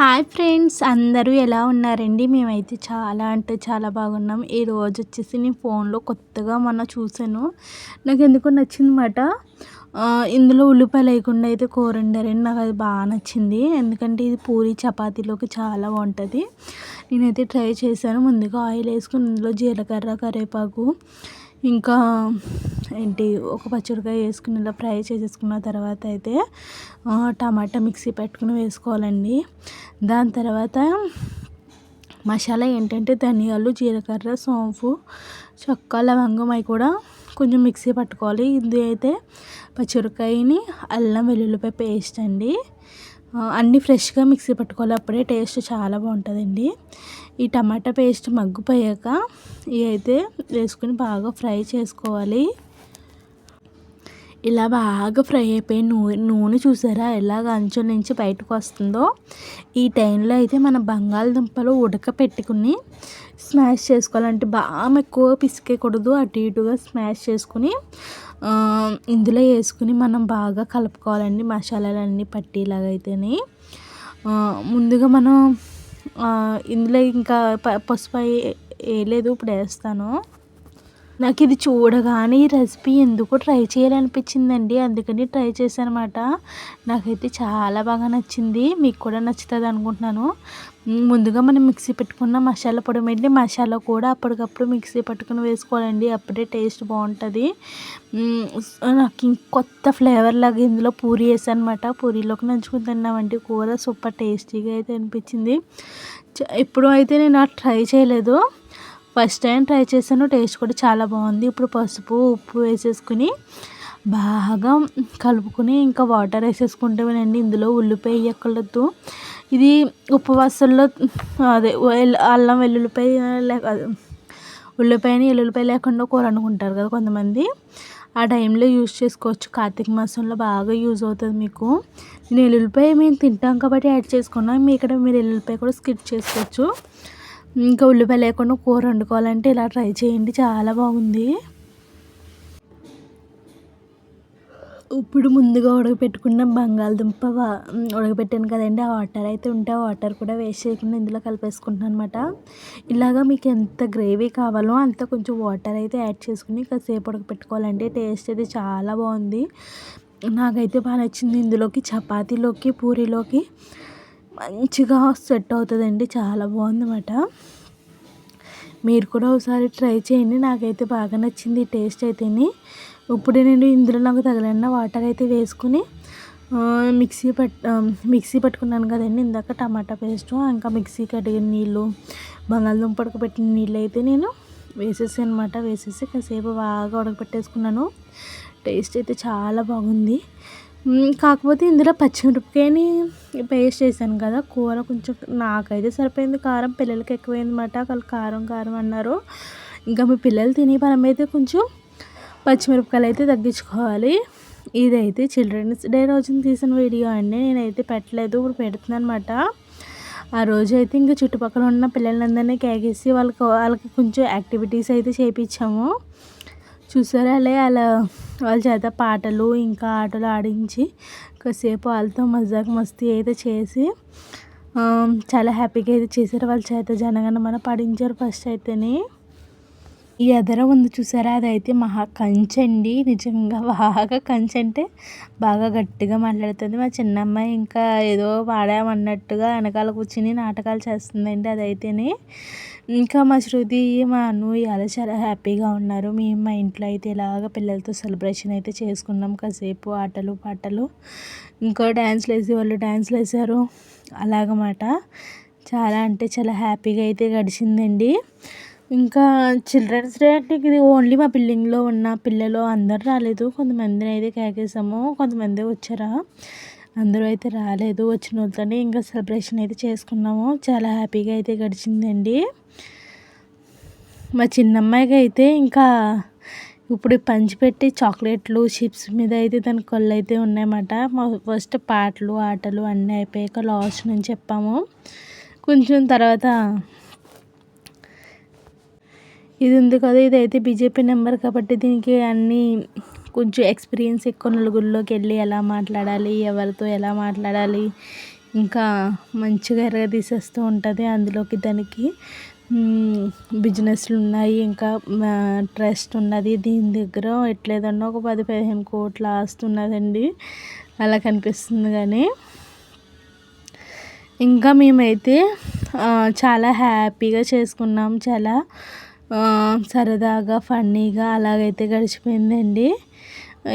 Hi friends అందరూ ఎలా ఉన్నారండి? మేమైతే చాలా అంటే చాలా బాగున్నాం. ఈ రోజు వచ్చేసి నేను ఫోన్లో కొత్తగా మొన్న చూసాను నాకు ఎందుకో నచ్చిందన్నమాట ఇందులో ఉల్లిపాయ లేకుండా అయితే కూర వండారండి నాకు అది బాగా నచ్చింది. ఎందుకంటే ఇది పూరి చపాతీలోకి చాలా బాగుంటుంది. నేనైతే ట్రై చేశాను. ముందుగా ఆయిల్ వేసుకుని ఇందులో జీలకర్ర కరివేపాకు ఇంకా ఏంటి ఒక పచ్చిమిరకాయ వేసుకుని ఇలా ఫ్రై చేసేసుకున్న తర్వాత అయితే టమాటా మిక్సీ పెట్టుకుని వేసుకోవాలండి. దాని తర్వాత మసాలా ఏంటంటే ధనియాలు జీలకర్ర సోంపు చొక్క లవంగం అవి కూడా కొంచెం మిక్సీ పట్టుకోవాలి. ఇది అయితే పచ్చిరకాయని అల్లం వెల్లుల్లిపాయ పేస్ట్ అండి. అన్నీ ఫ్రెష్గా మిక్సీ పట్టుకోవాలి. అప్పుడే టేస్ట్ చాలా బాగుంటుందండి. ఈ టమాటా పేస్ట్ మగ్గిపోయాక ఇవి అయితే వేసుకుని బాగా ఫ్రై చేసుకోవాలి. ఇలా బాగా ఫ్రై అయిపోయి నూనె నూనె చూసారా? ఎలాగ అంచు నుంచి బయటకు వస్తుందో? ఈ టైంలో అయితే మన బంగాళదుంపలు ఉడకపెట్టుకుని స్మాష్ చేసుకోవాలంటే బాగా ఎక్కువ పిసికేయకూడదు. అటు ఇటుగా స్మాష్ చేసుకుని ఇందులో వేసుకుని మనం బాగా కలుపుకోవాలండి మసాలాలన్నీ పట్టేలాగైతేనే. ముందుగా మనం ఇందులో ఇంకా పసుపు వేయలేదు ఇప్పుడు వేస్తాను. నాకు ఇది చూడగానే ఈ రెసిపీ ఎందుకో ట్రై చేయాలనిపించిందండి. అందుకని ట్రై చేశాను అనమాట నాకైతే చాలా బాగా నచ్చింది. మీకు కూడా నచ్చుతుంది అనుకుంటున్నాను. ముందుగా మనం మిక్సీ పెట్టుకున్న మసాలా పొడి ఏంటి మసాలా కూడా అప్పటికప్పుడు మిక్సీ పట్టుకుని వేసుకోవాలండి. అప్పుడే టేస్ట్ బాగుంటుంది. నాకు కొత్త ఫ్లేవర్ లాగా ఇందులో పూరి వేసాను అనమాట పూరీలోకి నంచుకుని తిన్నామండి కూర సూపర్ టేస్టీగా అయితే అనిపించింది. ఇప్పుడు అయితే నేను ట్రై చేయలేదు. ఫస్ట్ టైం ట్రై చేశాను టేస్ట్ కూడా చాలా బాగుంది. ఇప్పుడు పసుపు ఉప్పు వేసేసుకుని బాగా కలుపుకొని ఇంకా వాటర్ వేసేసుకుంటామేనండి ఇందులో ఉల్లిపాయ వేయకూడదు ఇది ఉపవాసంలో అదే అల్లం వెల్లుల్లిపాయ ఉల్లిపాయని ఎల్లుల్లిపాయ లేకుండా కూర అనుకుంటారు కదా కొంతమంది. ఆ టైంలో యూజ్ చేసుకోవచ్చు. కార్తీక మాసంలో బాగా యూజ్ అవుతుంది మీకు. నేను ఎల్లుల్లిపాయ మేము తింటాం కాబట్టి యాడ్ చేసుకున్నాం. మీ ఇక్కడ మీరు ఎల్లుల్లిపాయ కూడా స్కిప్ చేసుకోవచ్చు. ఇంకా ఉల్లిపాయ లేకుండా కూర వండుకోవాలంటే ఇలా ట్రై చేయండి. చాలా బాగుంది. ఇప్పుడు ముందుగా ఉడకపెట్టుకున్న బంగాళదుంప ఉడకపెట్టాను కదండి. ఆ వాటర్ అయితే ఉంటే ఆ వాటర్ కూడా వేస్ట్ చేయకుండా ఇందులో కలిపేసుకుంటున్నాను అనమాట ఇలాగా మీకు ఎంత గ్రేవీ కావాలో అంత కొంచెం వాటర్ అయితే యాడ్ చేసుకుని కాసేపు ఉడకపెట్టుకోవాలండి. టేస్ట్ అయితే చాలా బాగుంది. నాకైతే బాగా నచ్చింది ఇందులోకి చపాతీలోకి పూరీలోకి. మంచిగా సెట్ అవుతుందండి చాలా బాగుందన్నమాట. మీరు కూడా ఒకసారి ట్రై చేయండి నాకైతే బాగా నచ్చింది టేస్ట్ అయితేని. ఇప్పుడు నేను ఇందులో నాకు తగిలిన వాటర్ అయితే వేసుకుని మిక్సీ పట్ మిక్సీ పట్టుకున్నాను కదండి ఇందాక టమాటా పేస్ట్ ఇంకా మిక్సీ కడిగిన నీళ్ళు బంగాళదుంప పెట్టిన నీళ్ళు అయితే నేను వేసేసి అనమాట వేసేసి కాసేపు బాగా ఉడకపెట్టేసుకున్నాను టేస్ట్ అయితే చాలా బాగుంది. కాకపోతే ఇందులో పచ్చిమిరపకాయని పేస్ట్ చేశాను కదా కూర కొంచెం నాకైతే సరిపోయింది కారం పిల్లలకి ఎక్కువైందన్నమాట వాళ్ళు కారం కారం అన్నారు. ఇంకా మీ పిల్లలు తినే పరం అయితే కొంచెం పచ్చిమిరపకాయలు అయితే తగ్గించుకోవాలి. ఇదైతే చిల్డ్రన్స్ డే రోజున తీసిన వీడియో అండి నేనైతే పెట్టలేదు ఇప్పుడు పెడుతున్నాను అనమాట ఆ రోజు అయితే ఇంకా చుట్టుపక్కల ఉన్న పిల్లలందరినీ కేకేసి వాళ్ళకి వాళ్ళకి కొంచెం యాక్టివిటీస్ అయితే చేయించాము చూసారా అలా అలా వాళ్ళ చేత పాటలు ఇంకా ఆటలు ఆడించి కాసేపు వాళ్ళతో మజాక్ మస్తీ అయితే చేసి చాలా హ్యాపీగా అయితే చేశారు. వాళ్ళ చేత జనగణమన పాడించారు ఫస్ట్ అయితేనే. ఈ ఎదర ఉంది చూసారా? అదైతే మహా కంచండి. నిజంగా బాగా కంచె అంటే బాగా గట్టిగా మాట్లాడుతుంది. మా చిన్నమ్మాయి ఇంకా ఏదో పాడామన్నట్టుగా వెనకాల కూర్చుని నాటకాలు చేస్తుందండి అదైతేనే. ఇంకా మా శృతి మా అను ఇలా చాలా హ్యాపీగా ఉన్నారు. మేము మా ఇంట్లో అయితే ఇలాగ పిల్లలతో సెలబ్రేషన్ అయితే చేసుకున్నాం. కాసేపు ఆటలు పాటలు ఇంకా డ్యాన్స్లు వేసే వాళ్ళు డ్యాన్స్లు వేసారు అలాగమాట. చాలా అంటే చాలా హ్యాపీగా అయితే గడిచిందండి. ఇంకా చిల్డ్రన్స్ డే అంటే ఇది ఓన్లీ మా బిల్డింగ్లో ఉన్న పిల్లలు అందరు రాలేదు. కొంతమందిని అయితే కేకేసాము కొంతమంది వచ్చారా? అందరూ అయితే రాలేదు. వచ్చిన వాళ్ళతోనే ఇంకా సెలబ్రేషన్ అయితే చేసుకున్నాము. చాలా హ్యాపీగా అయితే గడిచిందండి. మా చిన్నమ్మాయికి అయితే ఇంకా ఇప్పుడు పంచిపెట్టి చాక్లెట్లు చిప్స్ మీద అయితే దాని కళ్ళు అయితే ఉన్నాయన్నమాట. ఫస్ట్ పాటలు ఆటలు అన్నీ అయిపోయాక లాస్ట్ నుంచి చెప్పాము. కొంచెం తర్వాత ఇది ఉంది కదా ఇదైతే బీజేపీ నెంబర్ కాబట్టి దీనికి అన్నీ కొంచెం ఎక్స్పీరియన్స్ ఎక్కువ నలుగురిలోకి వెళ్ళి ఎలా మాట్లాడాలి ఎవరితో ఎలా మాట్లాడాలి ఇంకా మంచిగా ఎరగదీసేస్తూ ఉంటుంది అందులోకి దానికి. బిజినెస్లు ఉన్నాయి ఇంకా ట్రస్ట్ ఉన్నది దీని దగ్గర ఎట్లేదన్నా ఒక పది పదిహేను కోట్ల ఆస్తి ఉన్నదండి. అలా కనిపిస్తుంది కానీ. ఇంకా మేమైతే చాలా హ్యాపీగా చేసుకున్నాం చాలా సరదాగా ఫన్నీగా అలాగైతే గడిచిపోయిందండి.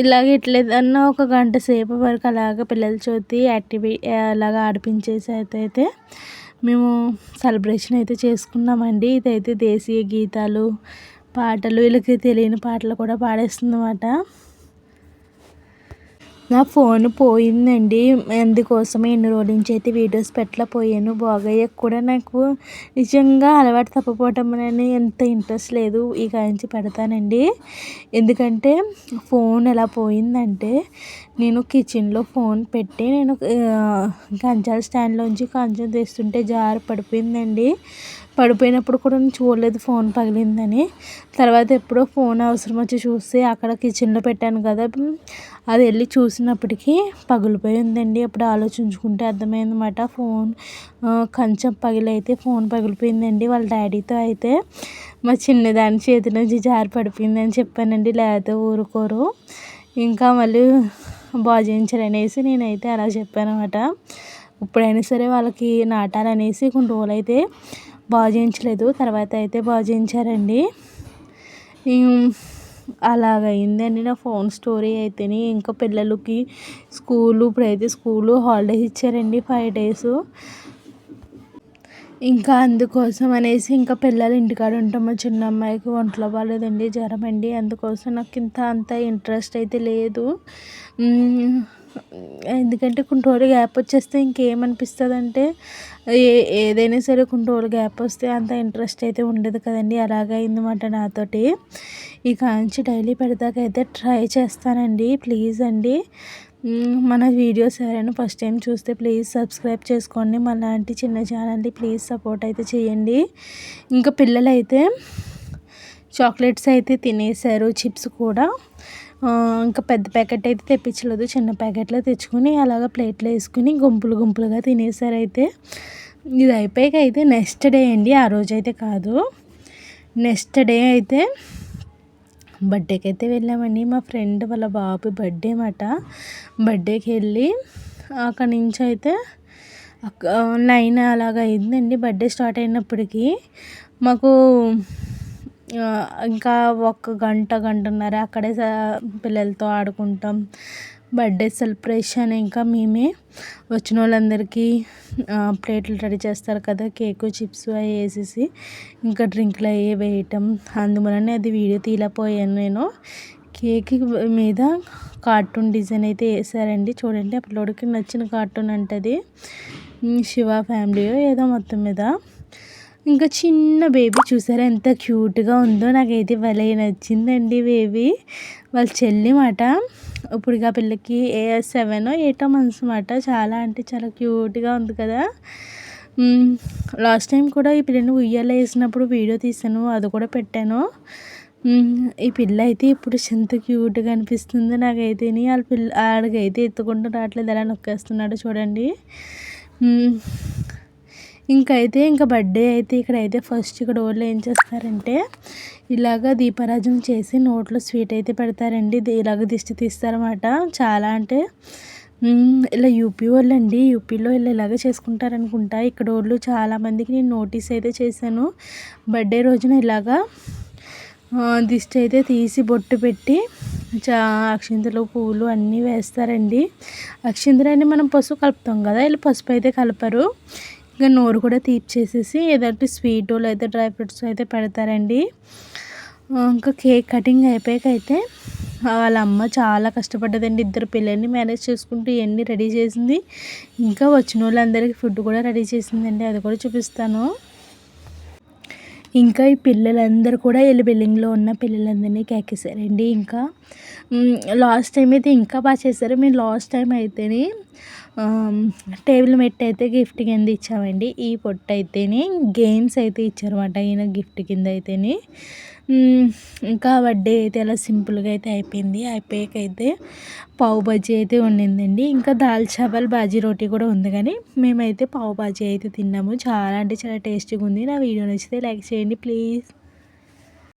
ఇలాగ ఎట్లేదన్నా ఒక గంట సేపు వరకు అలాగ పిల్లల చోతి యాక్టివి అలాగ ఆడిపించేసి అయితే మేము సెలబ్రేషన్ అయితే చేసుకున్నామండి. ఇదైతే దేశీయ గీతాలు పాటలు వీళ్ళకి తెలియని పాటలు కూడా పాడేస్తుందన్నమాట. నా ఫోన్ పోయిందండి. అందుకోసమే ఎన్ని రోజుల నుంచి అయితే వీడియోస్ పెట్టలేకపోయాను బాగయ్యకు కూడా నాకు నిజంగా అలవాటు తప్పపోవటం అని ఎంత ఇంట్రెస్ట్ లేదు ఈ నుంచి పెడతానండి. ఎందుకంటే ఫోన్ ఎలా పోయిందంటే నేను కిచెన్లో ఫోన్ పెట్టి నేను కంచాల స్టాండ్లోంచి కంచం తీస్తుంటే జారు పడిపోయిందండి. పడిపోయినప్పుడు కూడా నేను చూడలేదు ఫోన్ పగిలిందని. తర్వాత ఎప్పుడో ఫోన్ అవసరం వచ్చి చూస్తే అక్కడ కిచెన్లో పెట్టాను కదా అది వెళ్ళి చూసినప్పటికీ పగిలిపోయి ఉందండి అప్పుడు ఆలోచించుకుంటే అర్థమైందన్నమాట ఫోన్ కంచం పగిలైతే ఫోన్ పగిలిపోయిందండి. వాళ్ళ డాడీతో అయితే మా చిన్నదాని చేతి నుంచి జారి పడిపోయిందని చెప్పానండి లేకపోతే ఊరుకోరు. ఇంకా మళ్ళీ బాగు చేయించారనేసి నేనైతే అలా చెప్పాను అనమాట ఇప్పుడైనా సరే వాళ్ళకి నాటాలనేసి కొన్ని రోజులు అయితే బాగు చేయించలేదు తర్వాత అయితే బాగు చేయించారండి అలాగైందండి నా ఫోన్ స్టోరీ అయితేనే. ఇంకా పిల్లలకి స్కూలు ఇప్పుడైతే స్కూలు హాలిడేస్ ఇచ్చారండి ఫైవ్ డేస్. ఇంకా అందుకోసం అనేసి ఇంకా పిల్లలు ఇంటికాడ ఉంటాం. మా చిన్న అమ్మాయికి ఒంట్లో బాగాలేదండి జ్వరం అండి. అందుకోసం నాకు ఇంత అంత ఇంట్రెస్ట్ అయితే లేదు. ఎందుకంటే కొన్ని గ్యాప్ వచ్చేస్తే ఇంకేమనిపిస్తుంది అంటే ఏ ఏదైనా సరే కొన్ని గ్యాప్ వస్తే అంత ఇంట్రెస్ట్ అయితే ఉండదు కదండి. అలాగే అయిందన్నమాట నాతోటి. ఇక నుంచి డైలీ పెడతాకైతే ట్రై చేస్తానండి. ప్లీజ్ అండి. మన వీడియోస్ ఎవరైనా ఫస్ట్ టైం చూస్తే ప్లీజ్ సబ్స్క్రైబ్ చేసుకోండి. లాంటి చిన్న ఛానల్ని ప్లీజ్ సపోర్ట్ అయితే చేయండి. ఇంకా పిల్లలైతే చాక్లెట్స్ అయితే తినేసారు చిప్స్ కూడా. ఇంకా పెద్ద ప్యాకెట్ అయితే తెప్పించలేదు. చిన్న ప్యాకెట్లో తెచ్చుకొని అలాగ ప్లేట్లో వేసుకుని గుంపులు గుంపులుగా తినేసారు అయితే ఇది అయిపోయాక అయితే నెక్స్ట్ డే అండి. ఆ రోజు అయితే కాదు. నెక్స్ట్ డే అయితే బర్త్డేకి అయితే వెళ్ళామండి. మా ఫ్రెండ్ వాళ్ళ బాబు బర్త్డే మాట. బర్త్డేకి వెళ్ళి అక్కడి నుంచి అయితే నైన్ అలాగ అయిందండి. బర్త్డే స్టార్ట్ అయినప్పటికీ మాకు ఇంకా ఒక గంట గంటన్నర అక్కడే పిల్లలతో ఆడుకుంటాం. బర్త్డే సెలబ్రేషన్ ఇంకా మేమే వచ్చిన వాళ్ళందరికీ ప్లేట్లు రెడీ చేస్తారు కదా కేకు చిప్స్ అవి వేసేసి ఇంకా డ్రింక్లు అవి వేయటం. అందువలనే అది వీడియో తీయలేకపోయాను నేను. కేక్ మీద కార్టూన్ డిజైన్ అయితే వేసారండి. చూడండి ఆ పిల్లోడికి నచ్చిన కార్టూన్ అంటది. శివ ఫ్యామిలీ ఏదో మొత్తం మీద. ఇంకా చిన్న బేబీ చూసారా ఎంత క్యూట్గా ఉందో నాకైతే భలే నచ్చిందండి బేబీ. వాళ్ళ చెల్లి మాట. ఇప్పుడు ఆ పిల్లకి ఏ సెవెన్ ఎయిట్ మంత్స్ మాట. చాలా అంటే చాలా క్యూట్గా ఉంది కదా. లాస్ట్ టైం కూడా ఈ పిల్లని ఉయ్యాల వేసినప్పుడు వీడియో తీసాను అది కూడా పెట్టాను. ఈ పిల్ల అయితే ఇప్పుడు ఎంత క్యూట్గా అనిపిస్తుందో నాకైతే వాళ్ళ పిల్ల ఆడికైతే ఎత్తుకుంటూ రావట్లేదు. ఎలా నొక్కేస్తున్నాడు చూడండి. ఇంకైతే ఇంకా బర్త్డే అయితే ఇక్కడ అయితే ఫస్ట్ ఇక్కడ వాళ్ళు ఏం చేస్తారంటే ఇలాగ దీపారాజన చేసి నోట్లో స్వీట్ అయితే పెడతారండి. ఇలాగ దిష్టి తీస్తారన్నమాట. చాలా అంటే ఇలా యూపీ వాళ్ళు అండి యూపీలో ఇలా ఇలాగ చేసుకుంటారనుకుంటా. ఇక్కడ వాళ్ళు చాలామందికి నేను నోటీస్ అయితే చేశాను. బర్త్డే రోజున ఇలాగా దిష్టి అయితే తీసి బొట్టు పెట్టి చా అక్షింతలు పువ్వులు అన్నీ వేస్తారండి. అక్షింతలు మనం పసుపు కలుపుతాం కదా. వీళ్ళు పసుపు అయితే కలపరు. ఇంకా నోరు కూడా తీర్చేసేసి ఏదంటే స్వీట్ లేదా డ్రై ఫ్రూట్స్ అయితే పెడతారండి. ఇంకా కేక్ కటింగ్ అయిపోయాక అయితే వాళ్ళ అమ్మ చాలా కష్టపడ్డదండి. ఇద్దరు పిల్లల్ని మేనేజ్ చేసుకుంటూ ఇవన్నీ రెడీ చేసింది. ఇంకా వచ్చిన వాళ్ళందరికీ ఫుడ్ కూడా రెడీ చేసిందండి. అది కూడా చూపిస్తాను. ఇంకా ఈ పిల్లలందరూ కూడా వీళ్ళ బిల్డింగ్లో ఉన్న పిల్లలందరినీ కేకేశారండి ఇంకా లాస్ట్ టైం అయితే ఇంకా బాగా చేశారు. మేము లాస్ట్ టైం అయితేనే టేబుల్ మెట్ అయితే గిఫ్ట్ కింద ఇచ్చామండి. ఈ పొట్టు అయితేనే గేమ్స్ అయితే ఇచ్చారన్నమాట ఈయన గిఫ్ట్ కింద అయితేనే. ఇంకా వడ్డీ అయితే అలా సింపుల్గా అయితే అయిపోయింది. అయిపోయాక అయితే పావు బజ్జీ అయితే ఉండిందండి ఇంకా దాల్ చావల్ బాజీ రోటీ కూడా ఉంది కానీ మేమైతే పావు బాజీ అయితే తిన్నాము. చాలా అంటే చాలా టేస్టీగా ఉంది. నా వీడియో నచ్చితే లైక్ చేయండి ప్లీజ్.